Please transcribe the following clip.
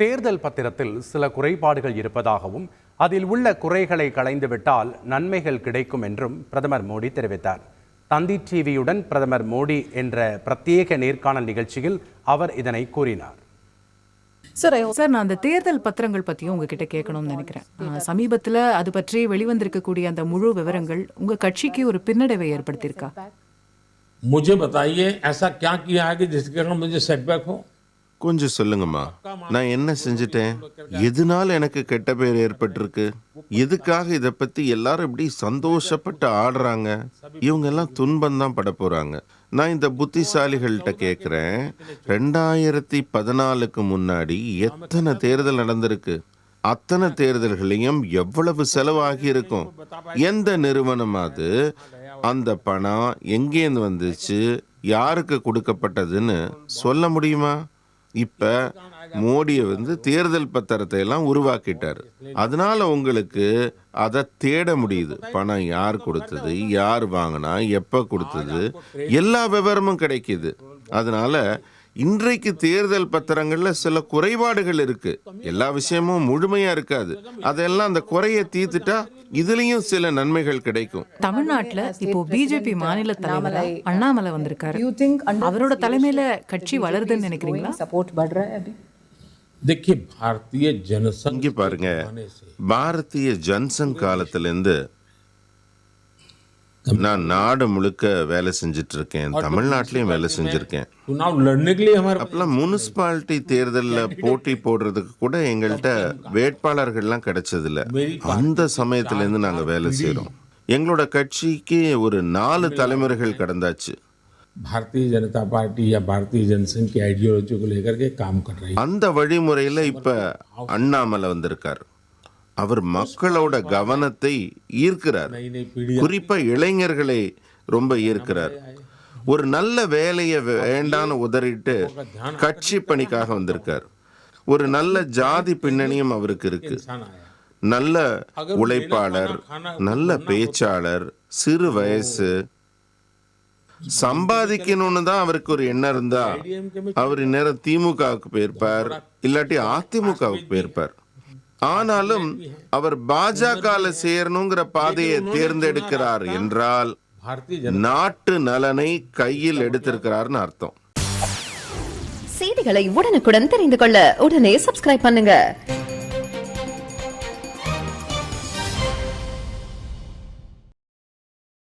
தேர்தல் பத்திரத்தில் சில குறைபாடுகள் இருப்பதாகவும் அதில் உள்ள குறைகளை களைந்துவிட்டால் நன்மைகள் கிடைக்கும் என்றும் பிரதமர் மோடி தெரிவித்தார் தந்தி டிவியுடன் பிரதமர் மோடி என்ற பிரத்யேக நேர்காணல் நிகழ்ச்சியில் அவர் இதனை கூறினார் சார் சார் நான் அந்த தேர்தல் பத்திரங்கள் பத்தியும் உங்ககிட்ட கேட்கணும்னு நினைக்கிறேன் அஹ், சமீபத்துல அது பற்றி வெளிவந்திருக்கக்கூடிய அந்த முழு விவரங்கள் உங்க கட்சிக்கு ஒரு பின்னடைவை ஏற்படுத்தியிருக்கா मुझे बताइए ऐसा क्या किया है कि जिसके कारण मुझे सेटबैक हो கொஞ்சம் சொல்லுங்கம்மா. நான் என்ன செஞ்சுட்டேன்? எதனால எனக்கு கெட்ட பேர் ஏற்பட்டிருக்கு? எதுக்காக இதை பத்தி எல்லாரும் இப்படி சந்தோஷப்பட்டு ஆடுறாங்க? இவங்க எல்லாம் துன்பம் தான் பட போறாங்க. நான் இந்த புத்திசாலிகள்கிட்ட கேட்குறேன் ரெண்டாயிரத்தி பதினாலுக்கு முன்னாடி எத்தனை தேர்தல் நடந்திருக்கு? அத்தனை தேர்தல்களையும் எவ்வளவு செலவாகி இருக்கும்? எந்த நிறுவனமாவது அந்த பணம் எங்கேருந்து வந்துச்சு? யாருக்கு கொடுக்கப்பட்டதுன்னு சொல்ல முடியுமா? இப்போ மோடியை வந்து தேர்தல் பத்திரத்தை எல்லாம் உருவாக்கிட்டார். அதனால உங்களுக்கு அதை தேட முடியுது. பணம் யார் கொடுத்தது யார் வாங்கினா எப்போ கொடுத்தது எல்லா விவரமும் கிடைக்கிது. அதனால இன்றைக்கு தேர்தல் பத்திரங்களில் சில குறைபாடுகள் இருக்கு. எல்லா விஷயமும் முழுமையா இருக்காது. அதெல்லாம் அந்த குறைய தீர்த்துட்டா இதுலயும் சில நன்மைகள் கிடைக்கும். தமிழ்நாட்டுல இப்போ பிஜேபி மாநில தலைவர் அண்ணாமலை வந்திருக்காரு. அவரோட தலைமையில கட்சி வளருதுன்னு நினைக்கிறீங்களா? சப்போர்ட் பண்ற பாரதிய ஜனசங் பாருங்க. பாரதிய ஜன்சங் காலத்திலேருந்து நான் நாடு முழுக்க வேலை செஞ்சுட்டு இருக்கேன் தமிழ்நாட்டிலையும் வேலை செஞ்சுருக்கேன். அப்பெல்லாம் முனிசிபாலிட்டி தேர்தலில் போட்டி போடுறதுக்கு கூட எங்கள்கிட்ட வேட்பாளர்கள்லாம் கிடைச்சதில்ல. அந்த சமயத்துலேருந்து நாங்கள் வேலை செய்கிறோம் எங்களோட கட்சிக்கு ஒரு நாலு தலைமுறைகள் கடந்தாச்சு. பாரதிய ஜனதா பார்ட்டி யா பாரதிய ஜனசன் கி ஐடியாலஜி காம் கர் அந்த வழிமுறையில் இப்போ அண்ணாமலை வந்திருக்காரு. அவர் மக்களோட கவனத்தை ஈர்க்கிறார். குறிப்பாக இளைஞர்களை ரொம்ப ஈர்க்கிறார். ஒரு நல்ல வேலையை வேண்டான்னு உதறிட்டு கட்சி பணிக்காக வந்திருக்கார். ஒரு நல்ல ஜாதி பின்னணியும் அவருக்கு இருக்கு. நல்ல உழைப்பாளர் நல்ல பேச்சாளர் சிறு வயசு. சம்பாதிக்கணும்னு தான் அவருக்கு ஒரு எண்ணம் இருந்தா அவர் இந்நேரம் திமுகவுக்கு போயிருப்பார் இல்லாட்டி அதிமுகவுக்கு போயிருப்பார். ஆனாலும் அவர் பாஜக சேரணுங்கிற பாதையை தேர்ந்தெடுக்கிறார் என்றால் நாட்டு நலனை கையில் எடுத்திருக்கிறார்னு அர்த்தம். செய்திகளை உடனுக்குடன் தெரிந்து கொள்ள உடனே சப்ஸ்கிரைப் பண்ணுங்க.